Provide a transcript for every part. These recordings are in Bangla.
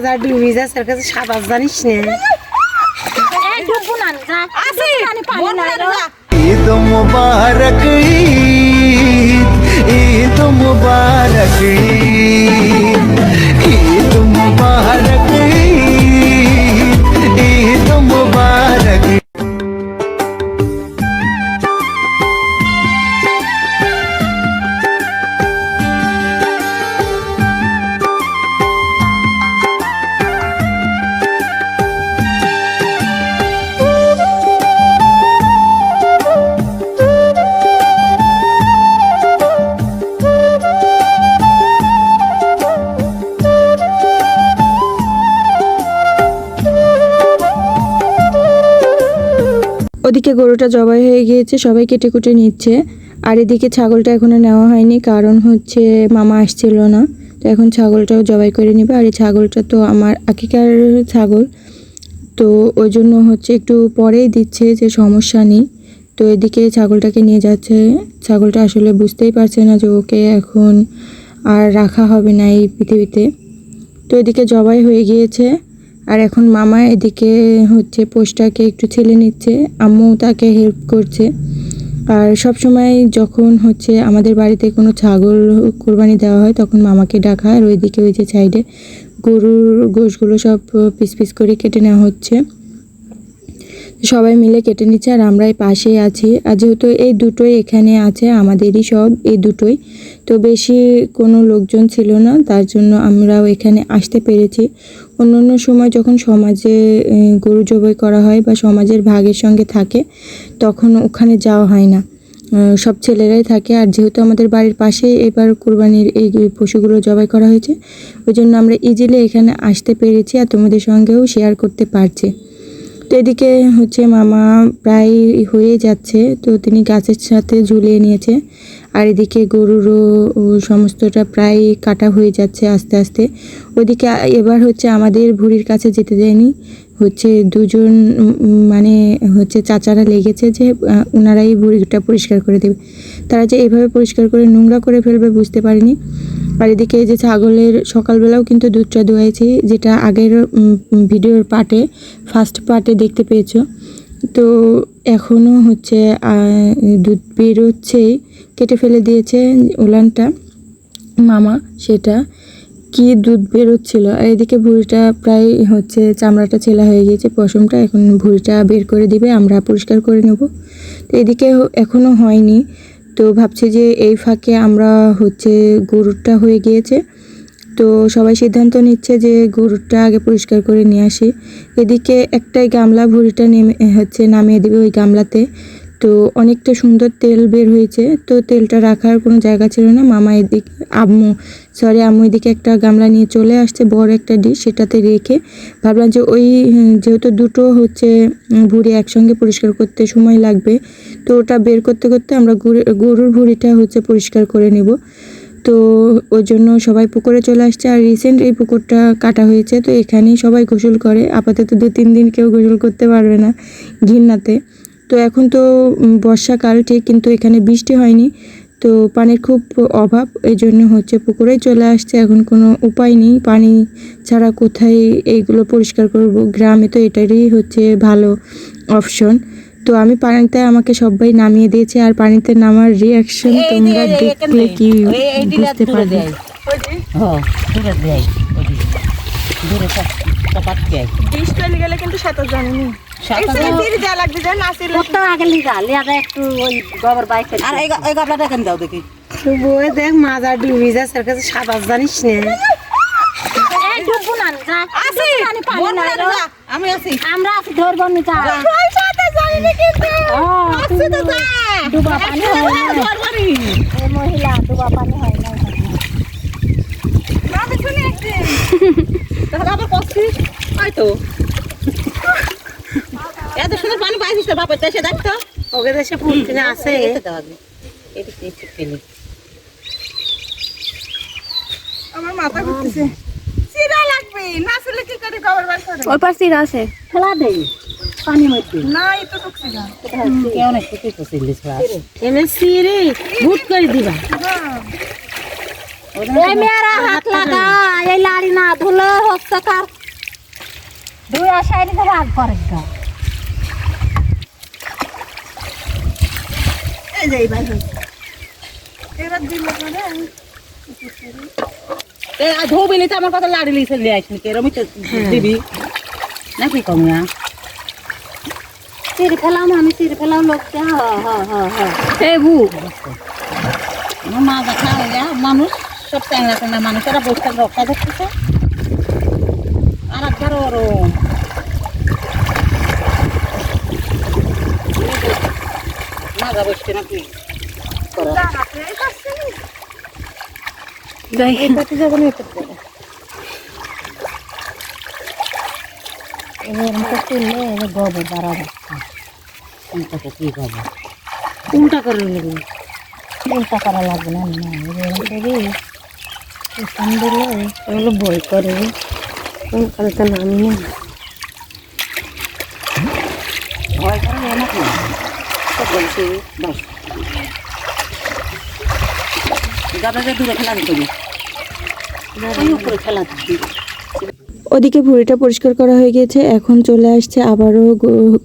মাজার ডুবি যাচ্ছে এর কাছে সাঁতার জানিস না। ঈদ মুবারক ঈদ ঈদ মুবারক পানি ওদিকে গরুটা জবাই হয়ে গিয়েছে, সবাই কেটে কুটে নিচ্ছে। আর এদিকে ছাগলটা এখনও নেওয়া হয়নি, কারণ হচ্ছে মামা আসছিল না। তো এখন ছাগলটাও জবাই করে নেবে। আর এই ছাগলটা তো আমার আকিকার ছাগল। তো ওই জন্য হচ্ছে একটু পরেই দিচ্ছে যে সমস্যা নেই। তো এদিকে ছাগলটাকে নিয়ে যাচ্ছে। ছাগলটা আসলে বুঝতেই পারছে না যে ওকে এখন আর রাখা হবে না এই পৃথিবীতে। তো এদিকে জবাই হয়ে গিয়েছে। আর এখন মামা এদিকে হচ্ছে পোস্টটাকে একটু ছেলে নিচ্ছে, আম্মু তাকে হেল্প করছে। আর সব সময় যখন হচ্ছে আমাদের বাড়িতে কোনো ছাগল কোরবানি দেওয়া হয়, তখন মামাকে ডাকা আর ওইদিকে ওই যে সাইডে গরুর গোশগুলো সব পিস পিস করে কেটে নেওয়া হচ্ছে। সবাই মিলে কেটে নিচ্ছে আর আমরা এই পাশেই আছি। আর যেহেতু এই দুটোই এখানে আছে, আমাদেরই সব এই দুটোই, তো বেশি কোনো লোকজন ছিল না, তার জন্য আমরাও এখানে আসতে পেরেছি। অন্য অন্য সময় যখন সমাজে গরু জবাই করা হয় বা সমাজের ভাগের সঙ্গে থাকে, তখন ওখানে যাওয়া হয় না। সব ছেলেরাই থাকে আর যেহেতু আমাদের বাড়ির পাশে এবার কোরবানির এই পশুগুলো জবাই করা হয়েছে, ওই জন্য আমরা ইজিলি এখানে আসতে পেরেছি আর তোমাদের সঙ্গেও শেয়ার করতে পারছি। তো এদিকে হচ্ছে মামা প্রায় হয়ে যাচ্ছে। তো তিনি গাছের সাথে ঝুলিয়ে নিয়েছে। আর এদিকে গরুরও সমস্তটা প্রায় কাটা হয়ে যাচ্ছে আস্তে আস্তে। ওদিকে এবার হচ্ছে আমাদের ভুড়ির কাছে যেতে দেয়নি। হচ্ছে দুজন মানে হচ্ছে চাচারা লেগেছে যে ওনারাই ভুড়িটা পরিষ্কার করে দেবে। তারা যে এইভাবে পরিষ্কার করে নোংরা করে ফেলবে বুঝতে পারিনি। আর এদিকে যে ছাগলের সকালবেলাও কিন্তু দুধটা দোয়াইছি, যেটা আগের ভিডিওর পার্টে, ফার্স্ট পার্টে দেখতে পেয়েছ। তো এখনও হচ্ছে দুধ বেরোচ্ছেই, কেটে ফেলে দিয়েছে উলানটা মামা সেটা। কি দুধ বেরোচ্ছিল? আর এদিকে ভুঁড়িটা প্রায় হচ্ছে চামড়াটা ছেলা হয়ে গিয়েছে পশমটা, এখন ভুঁড়িটা বের করে দিবে, আমরা পরিষ্কার করে নেব। তো এদিকে হ- এখনও হয়নি, তো ভাবছি যে এই ফাঁকে আমরা হচ্ছে গরুরটা হয়ে গিয়েছে। তো সবাই সিদ্ধান্ত নিচ্ছে যে গরুটা আগে পরিষ্কার করে নিয়ে আসি। এদিকে একটাই গামলা ভুঁড়িটা নেমে হচ্ছে নামিয়ে দেবে ওই গামলাতে। তো অনেকটা সুন্দর তেল বের হয়েছে, তো তেলটা রাখার কোনো জায়গা ছিল না। মামা এদিক, আম্মু সরি আম্মু এদিকে একটা গামলা নিয়ে চলে আসছে, বড় একটা ডিশ সেটাতে রেখে। ভাবলাম যে ওই যেহেতু দুটো হচ্ছে ভুঁড়ি একসঙ্গে পরিষ্কার করতে সময় লাগবে, তো ওটা বের করতে করতে আমরা গরু- গরুর ভুঁড়িটা হচ্ছে পরিষ্কার করে নেব। তো ওই জন্য সবাই পুকুরে চলে আসছে। আর রিসেন্ট এই পুকুরটা কাটা হয়েছে, তো এখানেই সবাই গোসল করে। আপাতত দু তিন দিন কেউ গোসল করতে পারবে না ঘিন্নাতে তো এখন তো বর্ষাকাল ঠিক, কিন্তু এখানে বৃষ্টি হয়নি। তো পানির খুব অভাব, এই জন্য হচ্ছে পুকুরেই চলে আসছে। এখন কোনো উপায় নেই, পানি ছাড়া কোথায় এইগুলো পরিষ্কার করব। গ্রামে তো এটারই হচ্ছে ভালো অপশন তো আমি পানিতে আমাকে সবাই নামিয়ে দিয়েছে আর পানিতে নামার রিয়াকশন তোমরা দেখলে কি বুঝতে পারবে। সাঁতার জানিস না। আমি আছি আমরা আছি ধরবো নি ডুবা পানি হয় মহিলা ডুবা পানি হয় না তো এত সুন্দর পানি পাইছিস তো বাপের দেশে দেখতো ওকে দেশে ফুল কিনে পেলে। আমার মাথা ঘুরতেছে চিরা লাগবে না আসলে কি করে খবর বার করে ওই পাশে আছে খেলা দেই পানি মধ্যে না এই তো টুকছি না। কেউ না একটু কি করছিলিস বাবা? এনে সিরে করে দিবা। এই মেয়েরা হাত লাগা এই লাড়ি না ধুলে কার দুই আশাই দিকে ভাগ করে গা। এই যে এইবার হয়েছে। এবার দিল করে এ ধোবি নি তো আমার কথা লাড়ি লিসে লিয়ে আসনি কে? রমি তো দিবি? নাকি কমিয়া চির ফেলাম আমি চির ফেলাম লোককে হ হ হ হ এই বু। মা দেখা হইয়া মানুষ সব চ্যাংলা চ্যাংলা মানুষ। এরা বসে রক্ষা ধরতেছে আর একবার ওরম মাজা বসছে নাকি? যাই এটাতে যাবেন এটাতে এরকম তো তুললে এবার গোবর দাঁড়াবে কোনটাকে কি করব কোনটা করে নেব। চিন্তা করা লাগবে না না করি পিছন দিলে এগুলো বই করে। কালে তো নামি না ভয় করে নাকি সব বাস। দাদা দূরে খেলা করি উপরে খেলা দিচ্ছি ওদিকে ভুঁড়িটা পরিষ্কার করা হয়ে গেছে এখন চলে আসছে আবারও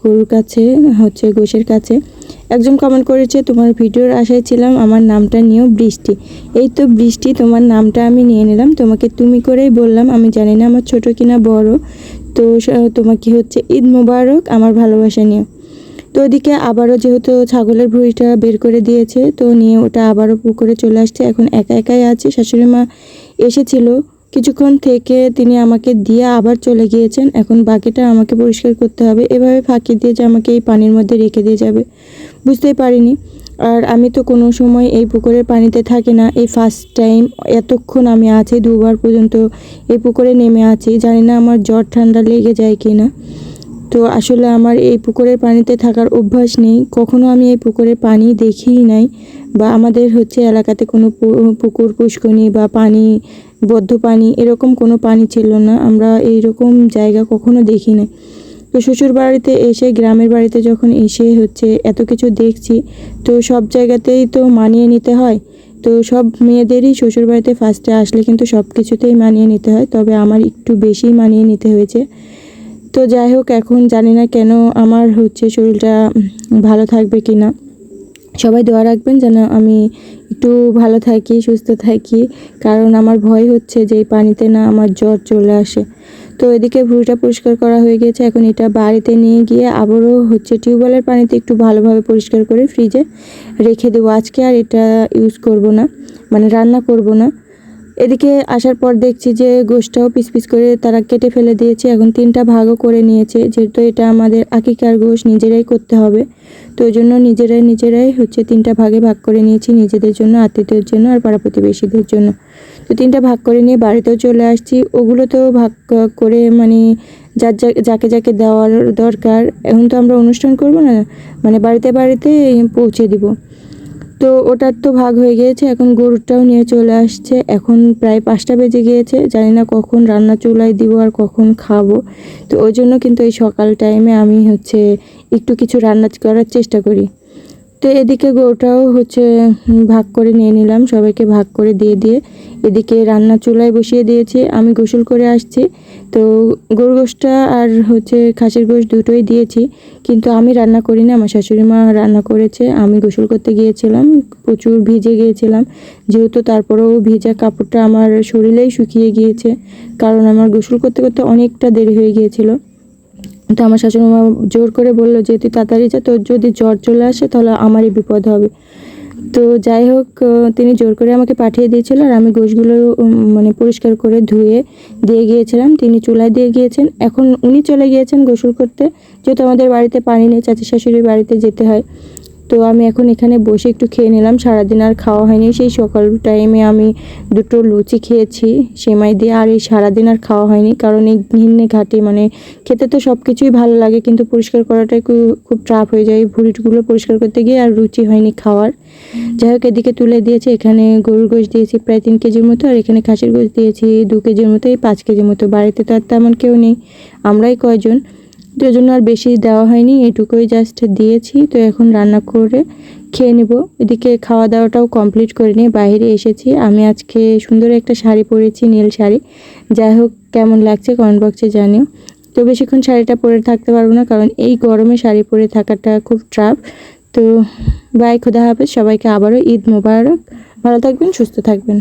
গরুর কাছে, হচ্ছে গোশের কাছে। একজন কমেন্ট করেছে, তোমার ভিডিওর আশায় ছিলাম, আমার নামটা নিয়েও বৃষ্টি। এই তো বৃষ্টি, তোমার নামটা আমি নিয়ে নিলাম। তোমাকে তুমি করেই বললাম, আমি জানি না আমার ছোট কিনা বড়, তো তোমাকে হচ্ছে ঈদ মোবারক, আমার ভালোবাসা নিও। তো ওদিকে আবারও যেহেতু ছাগলের ভুঁড়িটা বের করে দিয়েছে, তো নিয়ে ওটা আবারও পুকুরে চলে আসছে। এখন একা একাই আছে। শাশুড়ি মা এসেছিল কিছুক্ষণ থেকে তিনি আমাকে দিয়ে আবার চলে গিয়েছেন। এখন বাকিটা আমাকে পরিষ্কার করতে হবে। এভাবে ফাঁকি দিয়ে যে আমাকে এই পানির মধ্যে রেখে দিয়ে যাবে, বুঝতেই পারিনি। আর আমি তো কোনো সময় এই পুকুরের পানিতে থাকি না। এই ফার্স্ট টাইম এতক্ষণ আমি আছি, দুবার পর্যন্ত এই পুকুরে নেমে আছি। জানি না আমার জ্বর ঠান্ডা লেগে যায় কি না তো আসলে আমার এই পুকুরের পানিতে থাকার অভ্যাস নেই। কখনো আমি এই পুকুরের পানি দেখিই নাই বা আমাদের হচ্ছে এলাকাতে কোনো পুকুর পুষ্কনি বা পানি, বদ্ধ পানি এরকম কোনো পানি ছিল না। আমরা এইরকম জায়গা কখনো দেখি নাই। তো শ্বশুর বাড়িতে এসে, গ্রামের বাড়িতে যখন এসে হচ্ছে এত কিছু দেখছি, তো সব জায়গাতেই তো মানিয়ে নিতে হয়। তো সব মেয়েদেরই শ্বশুর বাড়িতে ফার্স্টে আসলে কিন্তু সব কিছুতেই মানিয়ে নিতে হয়। তবে আমার একটু বেশি মানিয়ে নিতে হয়েছে। তো যাই হোক, এখন জানি না কেন আমার হচ্ছে শরীরটা ভালো থাকবে কি না সবাই দোয়া রাখবেন যেন আমি একটু ভালো থাকি, সুস্থ থাকি, কারণ আমার ভয় হচ্ছে যে এই পানিতে না আমার জ্বর চলে আসে। তো এদিকে ভুঁড়িটা পরিষ্কার করা হয়ে গেছে, এখন এটা বাড়িতে নিয়ে গিয়ে আবারও হচ্ছে টিউবওয়েলের পানিতে একটু ভালোভাবে পরিষ্কার করে ফ্রিজে রেখে দেবো। আজকে আর এটা ইউজ করব না মানে রান্না করব না। এদিকে আসার পর দেখছি যে গোশটাও পিস পিস করে তারা কেটে ফেলে দিয়েছে। এখন তিনটা ভাগও করে নিয়েছে। যেহেতু এটা আমাদের আকিকার গোশ নিজেরাই করতে হবে। তো ওই জন্য নিজেরাই নিজেরাই হচ্ছে তিনটা ভাগে ভাগ করে নিয়েছি, নিজেদের জন্য, আত্মীয়দের জন্য আর পাড়া প্রতিবেশীদের জন্য। তো তিনটা ভাগ করে নিয়ে বাড়িতেও চলে আসছি। ওগুলোতেও ভাগ করে মানে যার যাকে যাকে দেওয়ার দরকার। এখন তো আমরা অনুষ্ঠান করব না মানে বাড়িতে বাড়িতে পৌঁছে দিব। তো ওটার তো ভাগ হয়ে গিয়েছে, এখন গরুরটাও নিয়ে চলে আসছে। এখন প্রায় পাঁচটা বেজে গিয়েছে, জানি না কখন রান্না চুলাই দিব আর কখন খাব। তো ওই জন্য কিন্তু এই সকাল টাইমে আমি হচ্ছে একটু কিছু রান্না করার চেষ্টা করি। তো এদিকে গরুটাও হচ্ছে ভাগ করে নিয়ে নিলাম। সবাইকে ভাগ করে দিয়ে দিয়ে এদিকে রান্না চুলায় বসিয়ে দিয়েছি। আমি গোসল করে আসছি। তো গরু গোশটা আর হচ্ছে খাসির গোশ দুটোই দিয়েছি। কিন্তু আমি রান্না করি না, আমার শাশুড়ি মা রান্না করেছে। আমি গোসল করতে গিয়েছিলাম, প্রচুর ভিজে গিয়েছিলাম। যেহেতু তারপরেও ভিজা কাপড়টা আমার শরীরেই শুকিয়ে গিয়েছে, কারণ আমার গোসল করতে করতে অনেকটা দেরি হয়ে গিয়েছিল। তো আমার শাশুড়ি মা জোর করে বলল যে, তুই তাড়াতাড়ি যা, তোর যদি জ্বর চলে আসে তাহলে আমারই বিপদ হবে। তো যাই হোক তিনি জোর করে আমাকে পাঠিয়ে দিয়েছিল আর আমি গোশগুলো মানে পরিষ্কার করে ধুয়ে দিয়ে গিয়েছিলাম। তিনি চুলায় দিয়ে গিয়েছেন। এখন উনি চলে গিয়েছেন গোসল করতে। যেহেতু আমাদের বাড়িতে পানি নেই, চাচি শাশুড়ির বাড়িতে যেতে হয়। তো আমি এখন এখানে বসে একটু খেয়ে নিলাম। সারাদিন আর খাওয়া হয়নি। সেই সকাল টাইমে আমি দুটো লুচি খেয়েছি সেমাই দিয়ে আর এই সারাদিন আর খাওয়া হয়নি। কারণ এই ঘিন্নে ঘাটে মানে খেতে তো সব কিছুই ভালো লাগে, কিন্তু পরিষ্কার করাটাই খুব ট্রাপ হয়ে যায়। ভুড়িগুলো পরিষ্কার করতে গিয়ে আর রুচি হয়নি খাওয়ার। যাই হোক, এদিকে তুলে দিয়েছে। এখানে গরুর গোশ দিয়েছি প্রায় তিন কেজির মতো আর এখানে খাসির গোশ দিয়েছি দু কেজির মতো, এই পাঁচ কেজির মতো। বাড়িতে তো আর তেমন কেউ নেই। আমরাই কয়জন। তো জন্য আর বেশি দেওয়া হয়নি, এটুকুই জাস্ট দিয়েছি। তো এখন রান্না করে খেয়ে নেব। এদিকে খাওয়া দাওয়াটাও কমপ্লিট করে নিয়ে বাইরে এসেছি। আমি আজকে সুন্দর একটা শাড়ি পরেছি, নীল শাড়ি। যাই হোক, কেমন লাগছে কমেন্ট বক্সে জানিও। তো বেশিক্ষণ শাড়িটা পরে থাকতে পারব না, কারণ এই গরমে শাড়ি পরে থাকাটা খুব ট্রাফ তো বাই খোদা হাফেজ। সবাইকে আবারও ঈদ মোবারক। ভালো থাকবেন, সুস্থ থাকবেন।